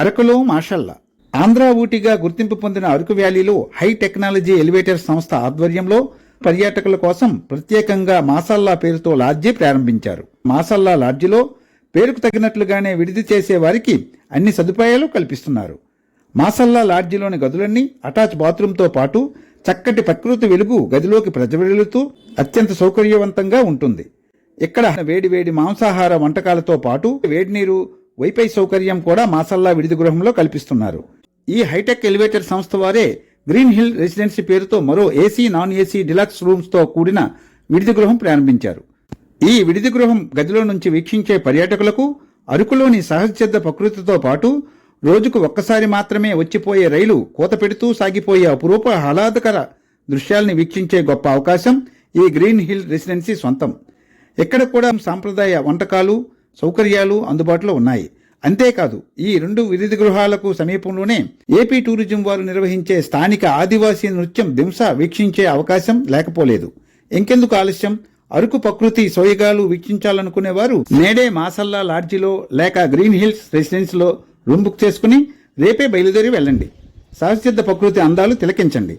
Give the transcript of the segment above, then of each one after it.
అరకులో మాషల్లా. ఆంధ్ర ఊటీగా గుర్తింపు పొందిన అరకు వ్యాలీలో హై టెక్నాలజీ ఎలివేటర్ సంస్థ ఆధ్వర్యంలో పర్యాటకుల కోసం ప్రత్యేకంగా మాసల్లా పేరుతో లాడ్జి ప్రారంభించారు. మాసల్లా లాడ్జిలో పేరుకు తగినట్లుగానే విడిది చేసే వారికి అన్ని సదుపాయాలు కల్పిస్తున్నారు. మాసల్లా లాడ్జిలోని గదులన్నీ అటాచ్ బాత్రూంతో పాటు చక్కటి ప్రకృతి వెలుగు గదిలోకి ప్రజ్వరిల్లుతూ అత్యంత సౌకర్యవంతంగా ఉంటుంది. ఇక్కడ వేడి వేడి మాంసాహార వంటకాలతో పాటు వేడి నీరు వైఫై సౌకర్యం కూడా మాసల్లా విడిది గృహంలో కల్పిస్తున్నారు. ఈ హైటెక్ ఎలివేటర్ సంస్థ వారే గ్రీన్ హిల్ రెసిడెన్సీ పేరుతో మరో ఏసీ నాన్ ఏసీ డిలక్స్ రూమ్స్తో కూడిన విడిది గృహం ప్రారంభించారు. ఈ విడిది గృహం గదిలో నుంచి వీక్షించే పర్యాటకులకు అరకులోని సహజసిద్ధ ప్రకృతితో పాటు రోజుకు ఒక్కసారి మాత్రమే వచ్చిపోయే రైలు కూత పెడుతూ సాగిపోయే అపురూప ఆహ్లాదకర దృశ్యాల్ని వీక్షించే గొప్ప అవకాశం ఈ గ్రీన్ హిల్ రెసిడెన్సీ సొంతం. ఇక్కడ కూడా సాంప్రదాయ వంటకాలు సౌకర్యాలు అందుబాటులో ఉన్నాయి. అంతేకాదు ఈ రెండు విరిది గృహాలకు సమీపంలోనే ఏపీ టూరిజం వారు నిర్వహించే స్థానిక ఆదివాసీ నృత్యం దింస వీక్షించే అవకాశం లేకపోలేదు. ఇంకెందుకు ఆలస్యం? అరకు ప్రకృతి సోయగాలు వీక్షించాలనుకునే వారు నేడే మాసల్లా లాడ్జిలో లేక గ్రీన్ హిల్స్ రెసిడెన్స్లో రూమ్ బుక్ చేసుకుని రేపే బయలుదేరి వెళ్ళండి. సహసిద్ధ ప్రకృతి అందాలు తిలకించండి.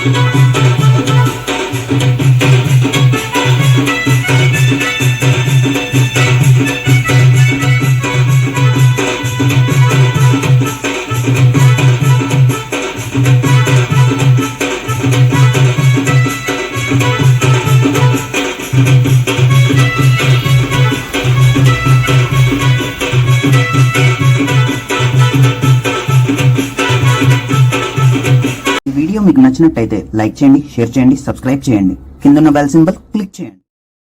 ఈ వీడియో మీకు నచ్చినట్టయితే లైక్ చేయండి షేర్ చేయండి సబ్స్క్రైబ్ చేయండి. కింద ఉన్న బెల్ సింబల్ క్లిక్ చేయండి.